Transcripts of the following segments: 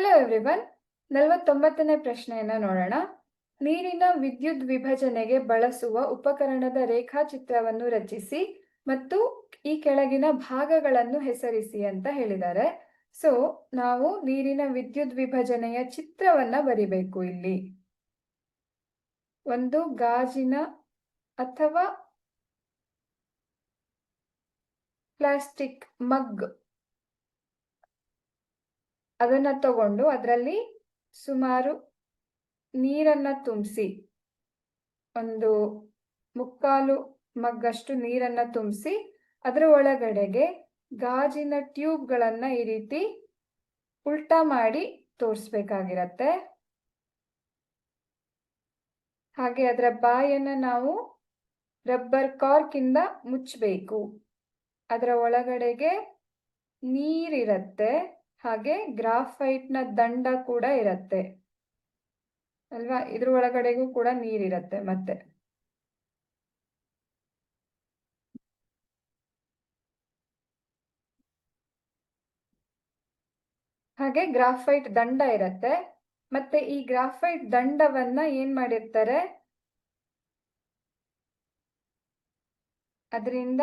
Hello everyone ನಲವತ್ತೊಂಬತ್ತನೇ ಪ್ರಶ್ನೆಯನ್ನ ನೋಡೋಣ. ನೀರಿನ ವಿದ್ಯುತ್ ವಿಭಜನೆಗೆ ಬಳಸುವ ಉಪಕರಣದ ರೇಖಾಚಿತ್ರವನ್ನು ರಚಿಸಿ ಮತ್ತು ಈ ಕೆಳಗಿನ ಭಾಗಗಳನ್ನು ಹೆಸರಿಸಿ ಅಂತ ಹೇಳಿದ್ದಾರೆ. ಸೊ ನಾವು ನೀರಿನ ವಿದ್ಯುತ್ ವಿಭಜನೆಯ ಚಿತ್ರವನ್ನ ಬರಿಬೇಕು ಇಲ್ಲಿ. ಒಂದು ಗಾಜಿನ ಅಥವಾ ಪ್ಲಾಸ್ಟಿಕ್ ಮಗ್ ಅದನ್ನ ತಗೊಂಡು ಅದರಲ್ಲಿ ಸುಮಾರು ನೀರನ್ನ ತುಂಬಿಸಿ, ಒಂದು ಮುಕ್ಕಾಲು ಮಗ್ಗಷ್ಟು ನೀರನ್ನ ತುಂಬಿಸಿ, ಅದರ ಒಳಗಡೆಗೆ ಗಾಜಿನ ಟ್ಯೂಬ್ಗಳನ್ನ ಈ ರೀತಿ ಉಲ್ಟಾ ಮಾಡಿ ತೋರಿಸ್ಬೇಕಾಗಿರತ್ತೆ. ಹಾಗೆ ಅದರ ಬಾಯನ್ನ ನಾವು ರಬ್ಬರ್ ಕಾರ್ಕ್ ಇಂದ ಮುಚ್ಚಬೇಕು ಅದರ ಒಳಗಡೆಗೆ ನೀರಿರತ್ತೆ. ಹಾಗೆ ಗ್ರಾಫೈಟ್ನ ದಂಡ ಕೂಡ ಇರತ್ತೆ. ಅಲ್ವಾ? ಇದ್ರ ಒಳಗಡೆಗೂ ಕೂಡ ನೀರಿರತ್ತೆ ಮತ್ತೆ. ಹಾಗೆ ಗ್ರಾಫೈಟ್ ದಂಡ ಇರತ್ತೆ. ಮತ್ತೆ ಈ ಗ್ರಾಫೈಟ್ ದಂಡವನ್ನ ಏನ್ ಮಾಡಿರ್ತಾರೆ? ಅದರಿಂದ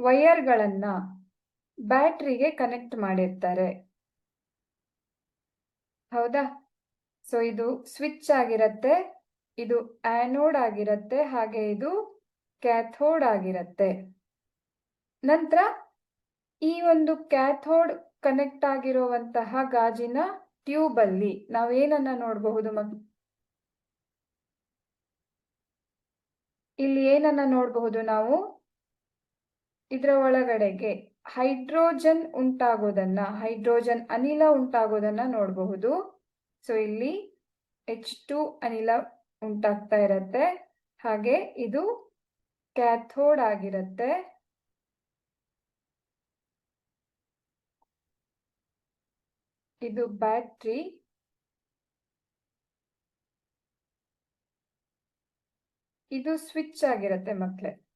ವೈರ್ಗಳನ್ನ ಬ್ಯಾಟ್ರಿಗೆ ಕನೆಕ್ಟ್ ಮಾಡಿರ್ತಾರೆ. ಹೌದಾ? ಸೊ, ಇದು ಸ್ವಿಚ್ ಆಗಿರತ್ತೆ, ಇದು ಆನೋಡ್ ಆಗಿರತ್ತೆ, ಹಾಗೆ ಇದು ಕ್ಯಾಥೋಡ್ ಆಗಿರತ್ತೆ. ನಂತರ ಈ ಒಂದು ಕ್ಯಾಥೋಡ್ ಕನೆಕ್ಟ್ ಆಗಿರುವಂತಹ ಗಾಜಿನ ಟ್ಯೂಬ್ ಅಲ್ಲಿ ನಾವೇನನ್ನ ನೋಡಬಹುದು ಮಕ್ ಇಲ್ಲಿ ಏನನ್ನ ನೋಡಬಹುದು ನಾವು? ಇದರ ಒಳಗಡೆಗೆ ಹೈಡ್ರೋಜನ್ ಉಂಟಾಗೋದನ್ನ, ಹೈಡ್ರೋಜನ್ ಅನಿಲ ಉಂಟಾಗೋದನ್ನ ನೋಡಬಹುದು. ಸೊ ಇಲ್ಲಿ ಎಚ್ ಟು ಅನಿಲ ಉಂಟಾಗ್ತಾ ಇರತ್ತೆ. ಹಾಗೆ ಇದು ಕ್ಯಾಥೋಡ್ ಆಗಿರತ್ತೆ. ಇದು ಬ್ಯಾಟ್ರಿ. ಇದು ಸ್ವಿಚ್ ಆಗಿರತ್ತೆ ಮಕ್ಳೇ.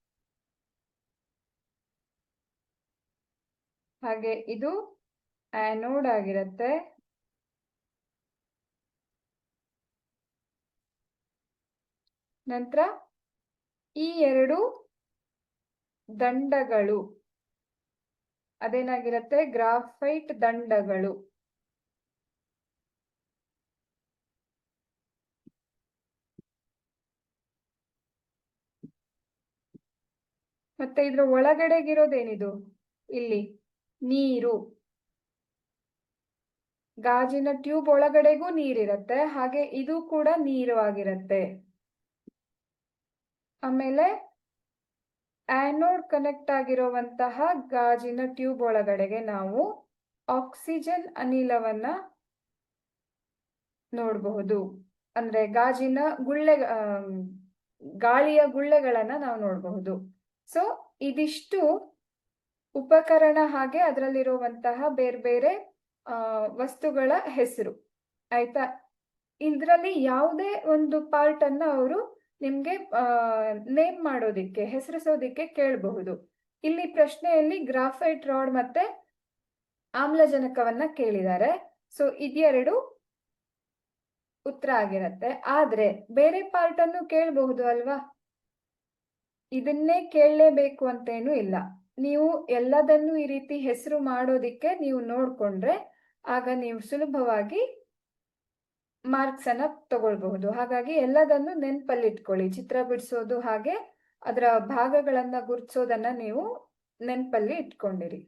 ಹಾಗೆ ಇದು ಆನೋಡ್ ಆಗಿರತ್ತೆ. ನಂತರ ಈ ಎರಡು ದಂಡಗಳು, ಅದೇನಾಗಿರತ್ತೆ? ಗ್ರಾಫೈಟ್ ದಂಡಗಳು. ಮತ್ತೆ ಇದ್ರ ಒಳಗಡೆಗಿರೋದೇನಿದು? ಇಲ್ಲಿ. ನೀರು. ಗಾಜಿನ ಟ್ಯೂಬ್ ಒಳಗಡೆಗೂ ನೀರಿರತ್ತೆ, ಹಾಗೆ ಇದು ಕೂಡ ನೀರು ಆಗಿರತ್ತೆ. ಆಮೇಲೆ ಆನೋಡ್ ಕನೆಕ್ಟ್ ಆಗಿರುವಂತಹ ಗಾಜಿನ ಟ್ಯೂಬ್ ಒಳಗಡೆಗೆ ನಾವು ಆಕ್ಸಿಜನ್ ಅನಿಲವನ್ನ ನೋಡಬಹುದು. ಅಂದ್ರೆ ಗಾಜಿನ ಗುಳ್ಳೆ ಗಾಳಿಯ ಗುಳ್ಳೆಗಳನ್ನ ನಾವು ನೋಡಬಹುದು. ಸೊ ಇದಿಷ್ಟು ಉಪಕರಣ ಹಾಗೆ ಅದರಲ್ಲಿರುವಂತಹ ಬೇರೆ ಬೇರೆ ವಸ್ತುಗಳ ಹೆಸರು. ಆಯ್ತಾ? ಇದರಲ್ಲಿ ಯಾವುದೇ ಒಂದು ಪಾರ್ಟ್ ಅನ್ನ ಅವರು ನಿಮ್ಗೆ ನೇಮ್ ಮಾಡೋದಿಕ್ಕೆ, ಹೆಸರಿಸೋದಿಕ್ಕೆ ಕೇಳಬಹುದು. ಇಲ್ಲಿ ಪ್ರಶ್ನೆಯಲ್ಲಿ ಗ್ರಾಫೈಟ್ ರಾಡ್ ಮತ್ತೆ ಆಮ್ಲಜನಕವನ್ನ ಕೇಳಿದ್ದಾರೆ. ಸೊ ಇದೆರಡು ಉತ್ತರ ಆಗಿರತ್ತೆ. ಆದ್ರೆ, ಬೇರೆ ಪಾರ್ಟ್ ಅನ್ನು ಕೇಳಬಹುದು ಅಲ್ವಾ? ಇದನ್ನೇ ಕೇಳಲೇಬೇಕು ಅಂತೇನು ಇಲ್ಲ. ನೀವು ಎಲ್ಲದನ್ನು ಈ ರೀತಿ ಹೆಸರು ಮಾಡೋದಿಕ್ಕೆ ನೀವು ನೋಡ್ಕೊಂಡ್ರೆ ಆಗ ನೀವು ಸುಲಭವಾಗಿ ಮಾರ್ಕ್ಸ್ ಅನ್ನ ತಗೊಳ್ಬಹುದು. ಹಾಗಾಗಿ ಎಲ್ಲದನ್ನು ನೆನ್ಪಲ್ಲಿಟ್ಕೊಳ್ಳಿ. ಚಿತ್ರ ಬಿಡಿಸೋದು ಹಾಗೆ ಅದರ ಭಾಗಗಳನ್ನ ಗುರುತಿಸೋದನ್ನ ನೀವು ನೆನ್ಪಲ್ಲಿ ಇಟ್ಕೊಂಡಿರಿ.